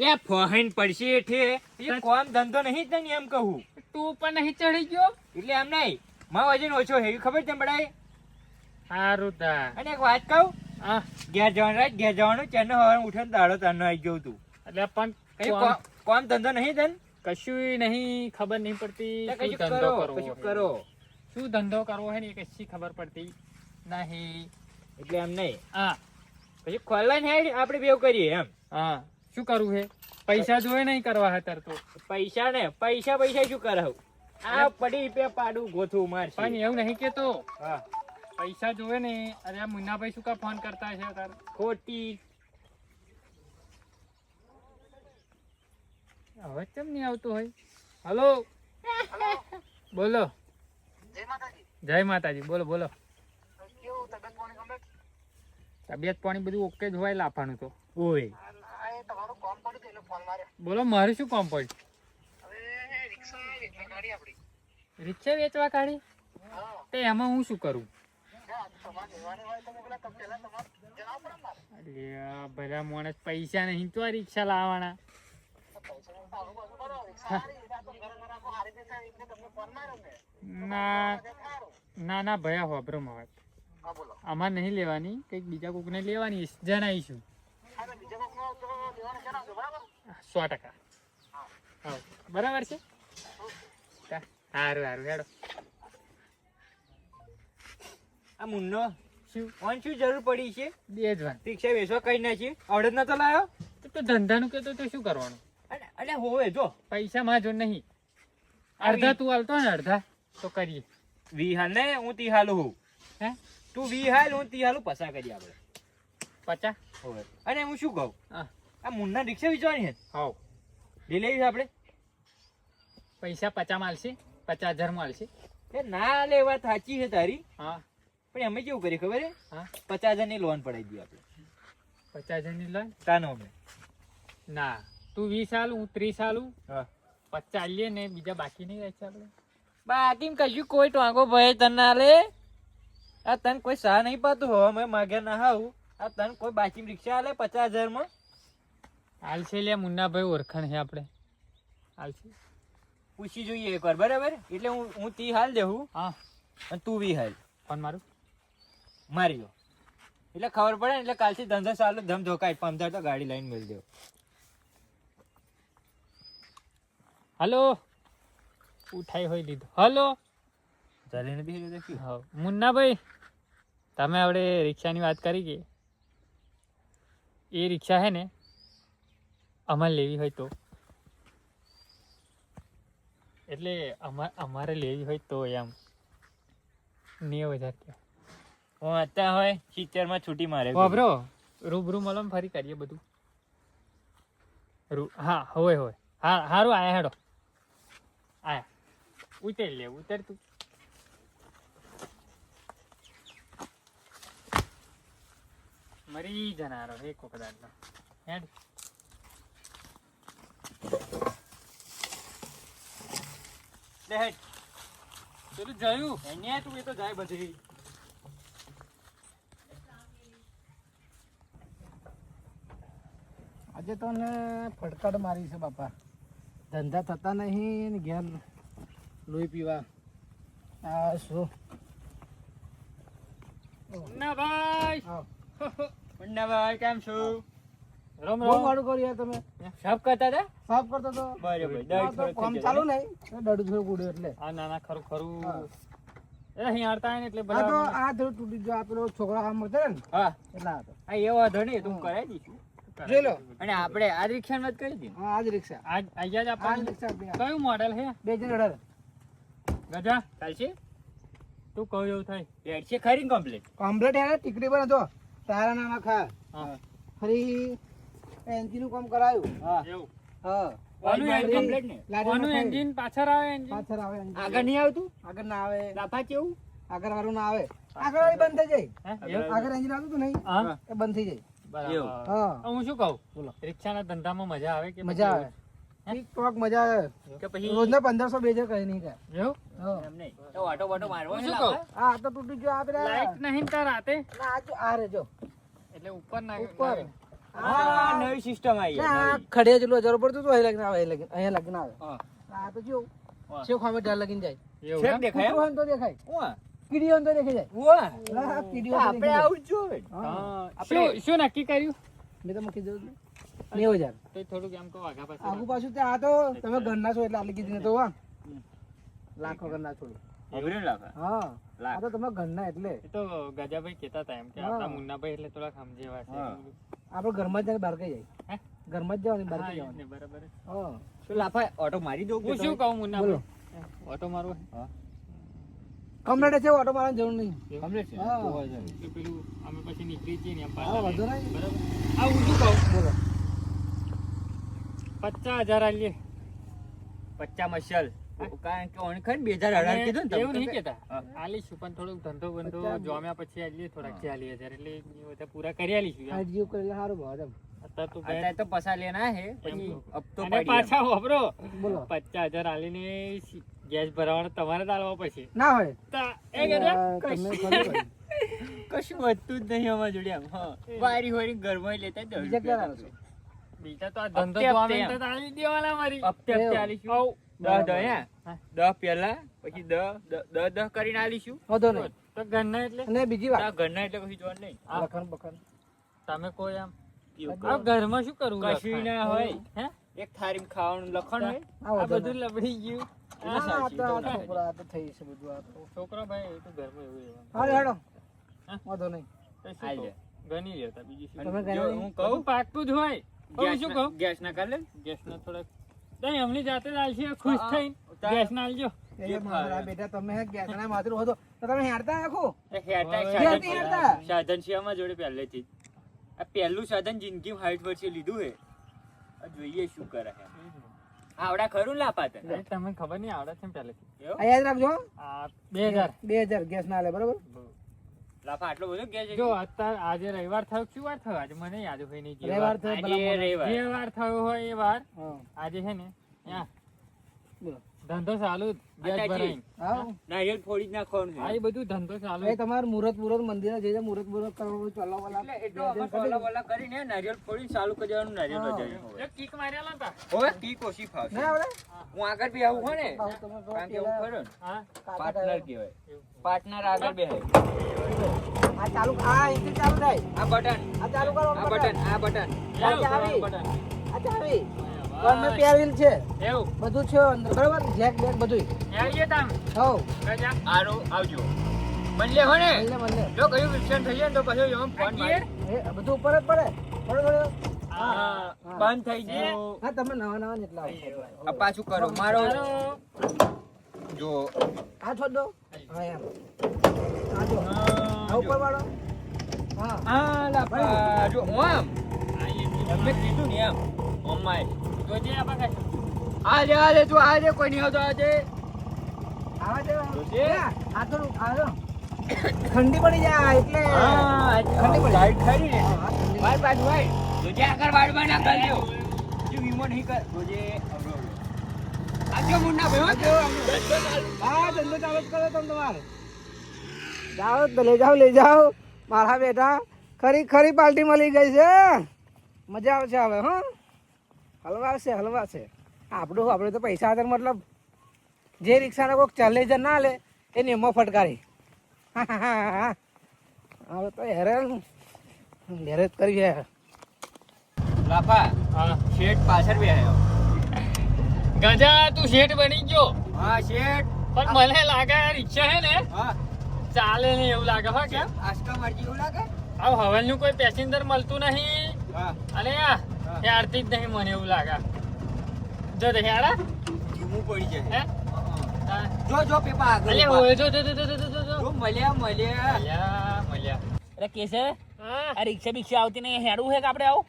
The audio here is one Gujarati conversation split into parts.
લે ફોહીન પડશે એઠે. એ કોમ ધંધો નહીં જ ને એમ કહું. તું પણ નહીં ચડી ગયો? એટલે એમ નહીં. મારો વજન ઓછો હે ખબર છે બડાય સારું તા અને એક વાત કહું? હા. ઘેર જવાનું રાખ ઘેર જવાનું ચેનનો હવારે ઉઠે દાડો તારનો આવી ગયો તું. એટલે પણ કઈ કોમ- ધંધો નહીં ધન કશું નહીં ખબર નહીં પડતી. કશું ધંધો કરો કશું કરો. શું ધંધો કરવો હે ને એ કશી ખબર પડતી નહીં. એટલે એમ નહીં. હા. પછી ખોલાઈને ને આપણે બેવ કરીએ એમ. હા. શું કરવું હે? પૈસા જોઈ નહીં કરવા હતર તો. પૈસા ને? પૈસા પૈસા શું કરાવું? આ પડી પે પાડું ગોથું માર પણ એવું નહીં કેતો. હા. પૈસા જોવે ને અરે આ મુન્નાભાઈ શું કા ફોન કરતા છે તાર? ખોટી. હવે કેમ નહીં આવતું હોય? હલો? બોલો. જય માતાજી. બોલો બોલો. તબિયત પાણી બધું ઓકે જ હોય લાફાનું તો. ઓય. બોલો મારે શું કામ પડ્યું? રિક્ષા વેચવા કાઢી? તે એમાં હું શું કરું? ભલા માણસ પૈસા નહીં તો રિક્ષા લાવવાના. ના ના ના ભયા હોબરો માં વાત અમારે નહીં લેવાની કંઈક બીજા કોકને લેવાની જણાવીશું. સો ટકા. હા. બરાબર છે? સારું સારું હેડો. આ મુન્નો શું ઓન શું જરૂર પડી છે? બે જ વાત રિક્ષા વેચવા કઈ ના છે? અડદ નતો લાયો? તો તો ધંધાનું કહેતો તો શું કરવાનું? અને હોવે જો. પૈસા માં જો નહીં અડધા તું હાલતો ને અડધા તો કરીએ. વી હાલ ને હું તી હાલું હું. હે? તું વી હાલ હું તી હાલું પસા કરીએ આપણે. પચા. હોવે. અને હું શું કહું? હા. આ મુન્ના રિક્ષા વેચવાની છે? હાવ લઈ લેવી છે આપણે. પૈસા પચા માલશે પચાસ હજાર માલશે. એ ના લે વાત સાચી છે તારી. હા. પણ અમે કેવું કરીએ ખબર છે? હા. પચાસ હજારની લોન પડાવી દઈએ આપણે. પચાસ હજારની લોન તાનો અમે ના. તું વીસ હાલ હું ત્રીસ હાલું હા. પચાસ લઈએ ને બીજા બાકી નહીં રહેશે આપણે. બાકી કશું કોઈ ટાંગો ભય તને ના લે. આ તને કોઈ સા નહીં પાતું હવે અમે માગ્યા ના હાવ. આ તને કોઈ બાકી રિક્ષા આલે પચાસ હજારમાં. હાલશે લે મુન્નાભાઈ ઓળખાણ છે આપણે. હાલશે પૂછી જોઈએ એકવાર બરાબર? એટલે હું હું તી હાલ દેવું હા. અને તું બી હાલ. ફોન મારું. મારી લો. એટલે ખબર પડે ને એટલે કાલથી ધંધો ચાલુ ધમ ધોકાય પંદર તો ગાડી લઈને મળી દેવું. હલો? ઉઠાઈ હોય લીધો. હલો? ચાલીને બી દેખ્યું. હા. મુન્નાભાઈ તમે આપણે રિક્ષાની વાત કરી કે? એ રિક્ષા હે ને અમારે લેવી હોય તો. એટલે અમારે અમારે લેવી હોય તો એમ. નેવ હજાર હું અત્યારે હોય સિત્તેરમાં છૂટી મારે વાપરો રૂબરૂ મળો ફરી કરીએ બધું. રૂ હા હોય હોય. હા સારું આયા હેડો. આયા. ઉતરી લે ઉતર તું. મરી જનારો એક વખત હેડ. લે પેલું જોયું? એને તું એ તો જાય બધી. આજે તો ફટકાટ મારી છે બાપા. ધંધા થતા નહીં ને ઘેર લોહી પીવા. આ શું? ના ભાઈ. મુન્નાભાઈ કેમ છું? રમ રમ. વાળું કરી યાર તમે. સાફ કરતા હતા? સાફ કરતો તો? બરાબર તો કામ ચાલુ નહીં? ડડ થોડું ઉડ્યું એટલે. આ ના ના ખરું. ખરું. એ અહીં હારતા ને એટલે આ તો આ થોડું તૂટી ગયો આ પેલો છોકરા કામ કરતા ને? હા. એટલા હતો આ એવો વાંધો નહીં તું કરાવી દઈશું. જોઈ લો. અને આપણે આ રિક્ષા વાત કરી હતી હા આજ રિક્ષા. આજ અહીંયા જ આપણે રિક્ષા કયું મોડેલ છે? બે હજાર અઢાર. ગજા ચાલશે તું કહું એવું થાય. રેડ છે ખરી કમ્પ્લીટ કમ્પ્લીટ હે ટીકડી પર હતો. તારા નાના ખા હા. ફરી એન્જિનનું કામ કરાયું. હા. એવું. હા. આનું Complete engine- ને લારીઓ આનું નખાયું. એન્જિન પાછળ આવે એન્જિન. પાછળ આવે આગળ નહીં આવતું આગળ ના આવે. લાફા કેવું? આગળ વાળું ના આવે. આગળ વાળી બંધ થઈ જાય. આગળ એન્જિન આવતું હતું નહીં? એ બંધ થઈ જાય. હા. હું શું કહું? બોલો. રિક્ષાના ધંધામાં મજા આવે કે મજા આવે. ટોક મજા આવે. કે પછી રોજના પંદરસો બે હજાર કઈ નહીં. એવું? હા. તો વાટો વાટો મારવો શું કહું? લાફા? તો તૂટી ગયો આ પેલા. લાઈટ નહીં તાર રાતે ના, આ જો આ રે એટલે ઉપર ના ઉપર. ના- આ નવી સિસ્ટમ આવી આ ખડે જેટલું હજારો પડતું હતું અહીં લગીને આવે અહીં અહીંયા લગીને આવે. આ તો કેવું છે ખામે ઢાળ લગીને જાય. એવું દેખાય હોય તો દેખાય. ઉવા કીડી તો દેખાઈ જાય. ઉવા આ કીડી હોય તો આપણે આવું જ હા. હા. શું શું નક્કી કર્યું? મેં તો મૂકી દીધું નેવું હજાર. તો થોડુંક એમ કહો આગા પાછું તે આ તો તમે ઘરના છો એટલે આટલી કીધી ને તો વા લાખો ના થોડું અઘરું લાગે? હા. લાખ. તો તમે ઘરના એટલે. એ તો ગજાભાઈ કહેતા હતા એમ કે આપણા મુન્નાભાઈ એટલે થોડા સમજેવા છે. હા. આપણે ઘરમાં જ જાય બહાર કઈ જાય ઘરમાં જ જવાની બહાર કઈ જવાની. ને, બરાબર. હા. શું લાફા ઓટો મારી દઉં હું શું કહું મુન્નાભાઈ ઓટો મારવો હા. કમ્પ્લેટ છે ઓટો મારવાની જરૂર નહીં. કમરેડ છે? હા. પેલું અમે પછી નીકળી જઈએ ને એમ પાછા. વાંધો નહીં. બરાબર. આ હું શું કહું? બોલો. પચાસ હજાર આલીએ પચ્ચા મશલ. ગેસ ભરાવાનો તમારે તાલવા પછી ના હોય. કશું વધતું જ નહીં અમારા જોડે વારી વારી હોરી લેતા બીજા તો. આ ધંધો દેવાના મારી. હપ્તે હપ્તે આલીશું દસ હા. દસ પેલા પછી દસ દસ દસ કરીને આલીશું વાંધો નહીં તો ઘરના એટલે અને બીજી વાત ઘરના એટલે કશું જોવાનું નહીં આ લખન બખન તમે કોઈ આમ આ ઘરમાં શું કરવું કશું ના હોય હે એક થારી ખાવાનું લખણ હોય આ બધું લબડી ગયું છોકરા તો થઈ છે બધું આ તો. છોકરા ભાઈ એ તો ઘરમાં એવું એવું. હાલો હેડો વાંધો નહીં આઈ ગણી લેતા બીજું શું અને તમે જો ઘરે હું કહું કહું પાકતું જ હોય શું કહું ગેસ ના કાલે ગેસ ના થોડાક નહીં એમની જાતે લાલશે ખુશ થઈને ગેસ ના આલજો. મારા બેટા તમે ગેસના માથું હતો તો તમે હેરતા આખું? સાધન હેરતી હેરતા. સાધન છે અમારા જોડે પહેલેથી. આ પહેલું સાધન જિંદગીમાં હાઈટ વર્ષે લીધું હે. જોઈએ શું કરે હે. આવડા ખરું ને લાપા તમને ખબર નહીં આવડે છે પહેલેથી. યાદ રાખજો. બે હજાર. બે હજાર ગેસ ના લે બરોબર. ધંધો ચાલુ ના એ મુરત મુરત મંદિર જે મુરત મુરત કરવાનું ચલાવ કરીને કરી હું. આગળ બી આવું હો ને કારણ કે હું ખરો ને. પાર્ટનર આગળ બેહાય. આ ચાલુ આ અહીંથી ચાલુ થાય. આ બટન. આ ચાલુ કરો આ બટન આ બટન. આ ચાવી બટન. આ ચાવી ઘરમાં પેરવીલ છે. એવું. બધું છે અંદર. બરાબર? જેક બેક બધું આવીએ તામ. હો ગજા આરો આવજો. બદલે હો ને? મળે મળે જો કયું વિક્ષણ થઈ જાય તો પછી એમ ફોન મારી એ બધું ઉપર જ પડે. પડે પડે. હા, બંધ થઈ ગયું. હા તમે નવા નવા ને એટલા આ પાછું કરો. મારો જો. આ છોડ દો. હા એમ. આ જો. આ હા. વાળો હા આ લાપા હું આમ તમે કીધું ને એમ. ઓમાય. જોજે આ બગા આજે આજે જો આજે કોઈ નહીં આવતો આજે. ઠંડી પડી જાય એટલે. ઠંડી પડી લાઈટ ખરી ને. બાજુ જોજે આગળ વાળવા ના કરજો જો વીમો નહીં કર. જોજે અવરો અવરો. મુન્ના ભાઈ. હા. ધંધો ચાલુ કરો તમે તમારે. જાઓ તો લઈ જાઓ લઈ જાઓ. મારા બેટા ખરી ખરી પાર્ટી મળી ગઈ છે. મજા આવશે હવે હં. હલવા છે હલવા છે. આપણું આપણે તો પૈસા હતા મતલબ જે રિક્ષાને કોઈક ચાલે જ ના લે એ નિયમો ફટકારી. હવે તો હેરાન. ઘેરે જ કરી છે. લાફા હા. શેઠ પાછળ બેહાયો. ગજા તું શેઠ બની ગયો. હા શેઠ. પણ મને લાગે રિક્ષા હે ને હા. ચાલે નહીં એવું લાગે હો કે આસ્કા મારજી એવું લાગે? આવ હવેલ કોઈ પેસેન્જર મળતું નહીં. અને હેડતી જ નહીં મને એવું લાગે. જો દે હેડા. ધીમું પડી જાય. જો જો પેપા આગળ અલે ઓય જો જો જો જો જો જો મળ્યા મળ્યા. મળ્યા મળ્યા. અરે કેસે આ રિક્ષા બિક્ષા આવતી નહીં હેડું હે કે આપણે આવું?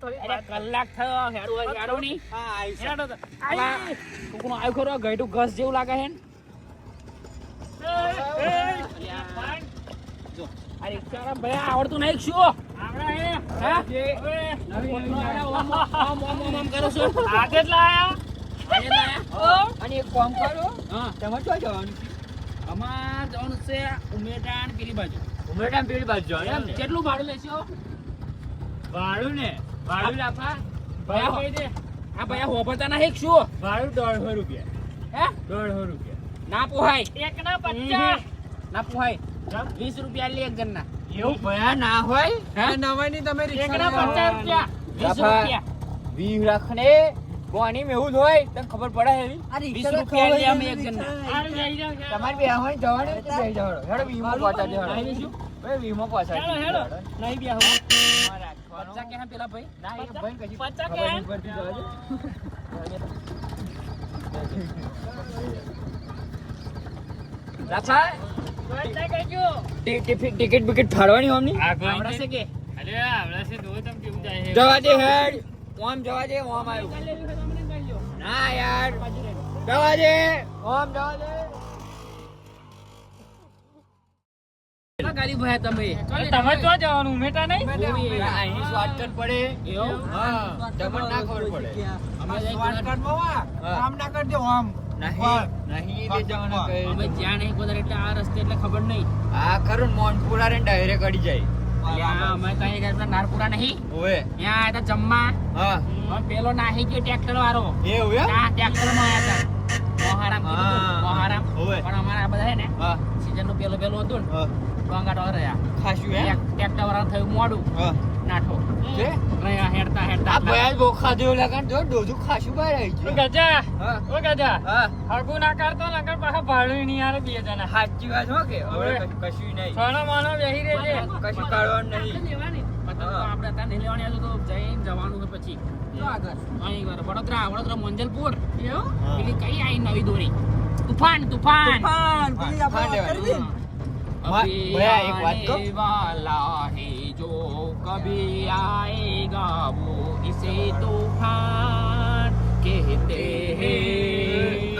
થોડી કલાક થયો હેડું હેડું નહીં. હા આઈ ઘસ જેવું લાગે હે અરે ચારા ભાઈ આવડતું નહીં શું? કેટલું ભાડું લેશો? ભાડું ને? ભાડું આપવા આ ભાઈ હોભરતા ના શું? ભાડું દોઢસો રૂપિયા. હે? દોઢસો રૂપિયા. ના પોહાય. એક ના પચાસ ના પોહાય વીસ રૂપિયા લે એક જણના એવું ભયા ના હોય? હે? નવાની તમે એક ના પચાસ રૂપિયા વીસ રૂપિયા. વીસ લાખ ને કોની માં હોય તને ખબર પડે એવી? વીસ રૂપિયા લે અમે એક લઈ જાઓ કે? બે હોય જવાનું તો બે જવાનું હેડો વીમો પાછા દે શું? વીમો પાછા હેડો, હેડો. નહીં બે હોય પચાસ કે હા પેલા ભાઈ? ના એ ભાઈ કજી પચાસ કે? જવા દે. ટિકિટ બિકિટ ફાડવાની હોમની આવડે છે કે? અરે આવડશે તો તમ કેવું જાય જવા દે હેડ. ઓમ જવા દે ઓમ આવ્યું ના યાર. જવા દે ઓમ જવા દે. ગાડી ભયા તમે? અરે તો જવાનું ઉમેટા નહીં? અહીં શોર્ટકટ પડે. એવું? હા તમને ના ખબર પડે. અમે જઈ- આમ ના કરજો આમ. નહીં નહીં લે જવાના કહે અમે જ્યાં નહીં કોદાર એટલે આ રસ્તે એટલે ખબર નહીં. આ ખરું મોનપુરા રે ડાયરેક્ટ અડી જાય. અમે કઈ ગયા નારપુરા નહીં. ઓએ ત્યાં જમવા. હા. પેલો નાહી ગયો ટ્રેક્ટર વાળો ટ્રેક્ટરમાં આયા તા. મોહારામ હા. મોહારામ. હોવે. પણ અમારા આ બધા હે ને સીઝનનું પેલું પેલું હતું ને હા. વાળા રહ્યા. ખાશું એમ? ટ્રેક્ટર વાળા થયું મોડું. હા. નાઠો છે? રહ્યા હેડતા હેડતા. આ ભયા બહુ ખાધું લગન જો ડોધું ખાશું બહાર આવી ગયું. ગજા. ઓ ગજા. હા. ના કરતો નકર પાછા ભાડું નહીં આવે બે જણા. સાચી વાત હો કે હવે હવે. કશું- કશું નહીં. સોનો મોનો બેહી રહેજે. કશું કાઢવાનું નહીં. લેવાની. પતંગ તો હા. આપણે ત્યાં નહીં લેવાની હતું તો જઈને જવાનું છે પછી. અહીં વડોદરા વડોદરા મંજલપુર. પેલી કઈ આવી નવી દોરી? તુફાન તુફાન। એક વાત કહું? आने वाला है जो कभी आएगा वो इसे तूफान कहते हैं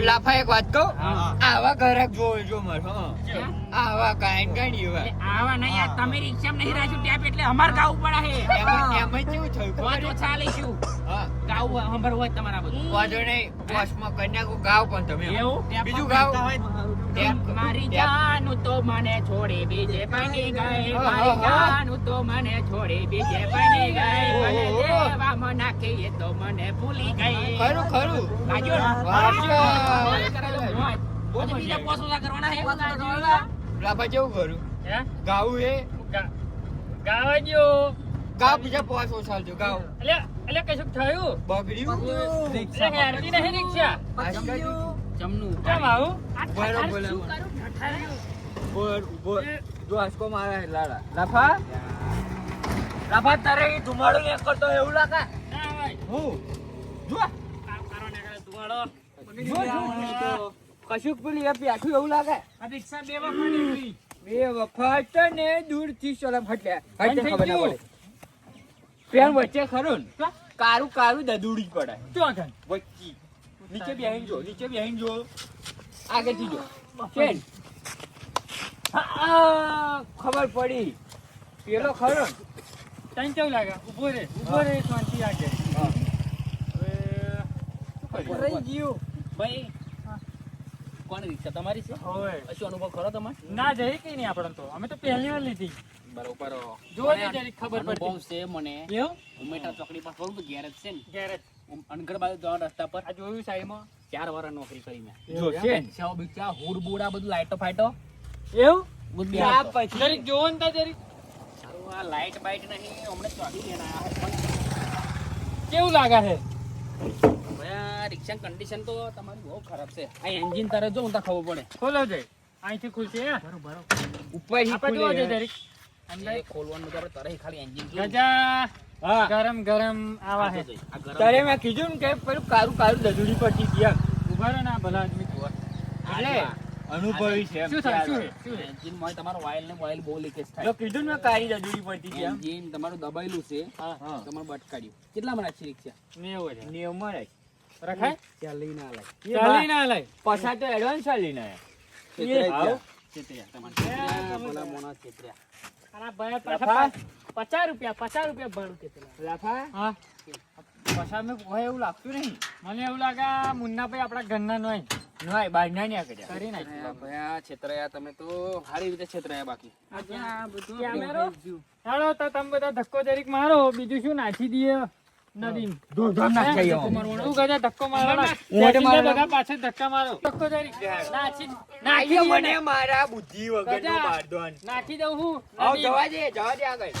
લાફા એક વાત કહું હા. આવા ઘરાક જોવે જો માર હા क्या? આવા કાંઈ કાંઈ એવા એટલે આવા નહીં યાર તમે રિક્ષામાં નહીં રાખ્યું ટેપ એટલે અમાર ગાવું પડે હે એમાં એમાં કેવું થયું તો ખબર જો છે? ચાલે શું હા ગાવું હંભર હોય તમારા બધું વાંધો નહીં પોસ્ટમાં કન્યાકુ ગાવ પણ તમે એવું બીજું ગાવ ટેપ- મારી. જાનું તો મને છોડે બીજે પાણી ગઈ મારી. જાનું તો મને છોડે બીજે પાણી ગઈ મને દેવામાં નાખી એ તો મને ભૂલી ગઈ. ખરું ખરું. બાજુ ને? વાહ. મોજ કરાયો, મોજ. પછી બીજા પોસ કરવાના હે લાફા કેવું કરું ગાવું હે ગા- ગાવ બીજા પોસ જો ગાવ. એટલે એટલે કશું થયું? બગડ્યું? રિક્ષા નહીં રિક્ષા. જો આસકો મારા લાડા. લાફા લાફા તારે ધુમાડો એક કરતો એવું લાગે? હું? જો. કામ કરો ને કરે ધુવાડો જો જો કશુંક પેલી પેઠું એવું લાગે? રિક્ષા બે વખત બે વખત ને દૂરથી સોલમ ખબર ના પડે. પેન વચ્ચે ખરું ને. કારું કારું દદુડી પડે. આગળ વચ્ચે. નીચે બેહીન જો નીચે બેહીન જો. આગળથી જો. ચેન ખબર પડી. પેલો ખરો ત્રણ કેવું લાગે? ઊભો રે ઊભો રે શાંતિ લાગે હવે રહી ગયું. ભાઈ કોણ રિક્ષા તમારી છે? હવે શું અનુભવ ખરો તમારે ના જઈ કઈ નહીં આપણે તો. અમે તો પહેલી વાર લીધી. બરોબર. જો ખબર પડતી. છે મને. ઉમેટા ચોકડી પર થોડું ગેરેજ છે ને. ગેરેજ અનગઢ બાજુ જવાના રસ્તા પર. આ જોયું સાઈડમાં ચાર વર્ષ નોકરી કરી મેં જો ચેન રિક્ષાઓ હુડ બુડ બધું લાઈટો ફાઈટો. એવું? આ પછી જરીક જોવો ને જરીક. આ લાઈટ બાઈટ નહીં હમણાં ચોકી લઈને કેવું લાગે છે? રિક્ષા કન્ડિશન તો તમારી બહુ ખરાબ છે. આ એન્જિન તારે જો તો ખબર પડે. ખોલો જઈ અહીંથી ખુલશે હે? ઉપરથી આપણે જોવા જઈએ જરીક. અંદર ખોલવાનું તો આપણે તરત ખાલી એન્જિન ગજા. હા. ગરમ ગરમ આવા હે. તારે મેં કીધું ને કે પેલું કારું કારું દધુડી પડતી ગયા. ઊભા રહે ના ભલા આદમી જુઓ. એટલે અનુભવી છે શું થાય? શું? શું? એન્જિનમાં તમારો વાયલ ને વાયલ બહુ લીકેજ થાય. કીધું ને કારી દધુડી પડતી ગયા એન્જિન તમારું દબાયેલું છે. તમારું બટકાડ્યું કેટલા મને છે રિક્ષા? નેવું નિયમ મળે રખાય? ચાલી ના લાય ચાલી ના લઈ પછા તો એડવાન્સ ચાલી ને આવ. છેતર્યા તમારે ભલા મોણા છેતર્યા. આના ભાઈ પાછા પચાસ રૂપિયા પચાસ રૂપિયા ભાડું કે લાફા? હા. પછા મેં કોઈ એવું લાગતું નહીં. મને એવું લાગે મુન્ના ભાઈ આપણા ઘરના નહીં નહીં બહાર ના નીકળ્યા. કરી નાખ્યું અરે ભાઈ આ છેતરાયા તમે તો. સારી રીતે છેતરાયા બાકી. કેમેરો ચાલો તો તમે બધા ધક્કો જરીક મારો. બીજું શું નાખી દઈએ? નાખી દઉં હું. જવા દે જવા દે આગળ.